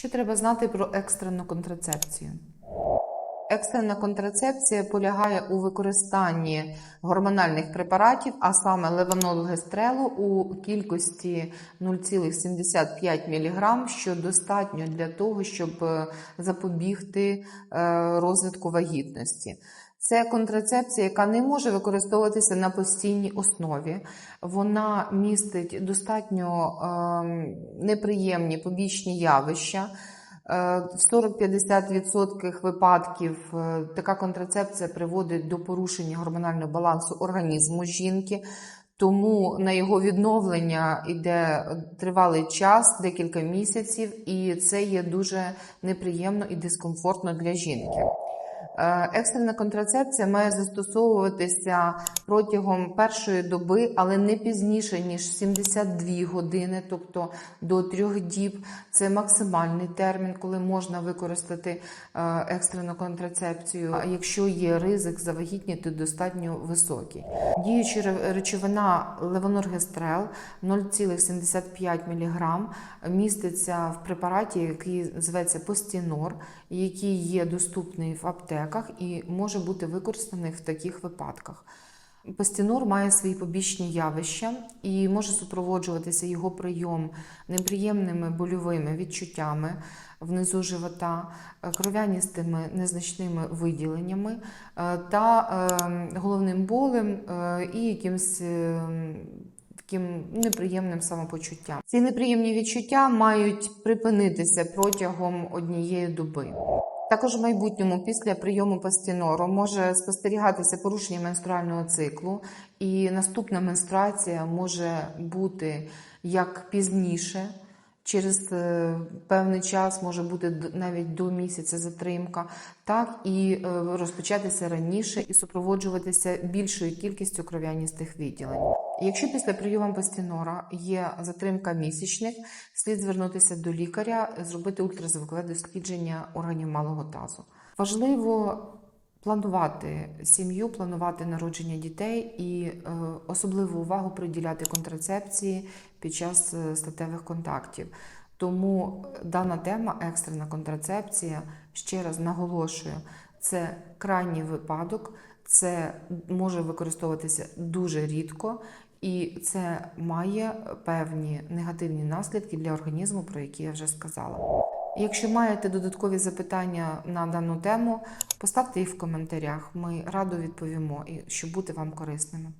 Що треба знати про екстрену контрацепцію? Екстрена контрацепція полягає у використанні гормональних препаратів, а саме леванолгестрелу у кількості 0,75 мг, що достатньо для того, щоб е, запобігти е, розвитку вагітності. Це контрацепція, яка не може використовуватися на постійній основі. Вона містить достатньо ем, неприємні побічні явища. Е, В 40-50% випадків е, така контрацепція приводить до порушення гормонального балансу організму жінки. Тому на його відновлення йде тривалий час, декілька місяців, і це є дуже неприємно і дискомфортно для жінки. Е, Екстрена контрацепція має застосовуватися протягом першої доби, але не пізніше ніж 72 години, тобто до трьох діб. Це максимальний термін, коли можна використати е, екстрену контрацепцію. А якщо є ризик завагітніти достатньо високий. Діюча речовина левоноргестрел 0,75 мг міститься в препараті, який зветься Постінор, який є доступний в аптеках і може бути використаний в таких випадках. Пастінор має свої побічні явища і може супроводжуватися його прийом неприємними больовими відчуттями внизу живота, кров'яністими незначними виділеннями е, та е, головним болем е, і якимсь е, таким неприємним самопочуттям. Ці неприємні відчуття мають припинитися протягом однієї доби. Також в майбутньому після прийому пастінору може спостерігатися порушення менструального циклу, і наступна менструація може бути як пізніше. Через е, певний час може бути навіть до місяця затримка, так і е, розпочатися раніше і супроводжуватися більшою кількістю кров'яністих відділень. Якщо після прийому пастінора є затримка місячних, слід звернутися до лікаря, зробити ультразвукове дослідження органів малого тазу. Важливо планувати сім'ю, планувати народження дітей і е, особливу увагу приділяти контрацепції під час е, статевих контактів. Тому дана тема екстрена контрацепція, ще раз наголошую, це крайній випадок, це може використовуватися дуже рідко, і це має певні негативні наслідки для організму, про які я вже сказала. Якщо маєте додаткові запитання на дану тему, поставте їх в коментарях. Ми радо відповімо, і щоб бути вам корисними.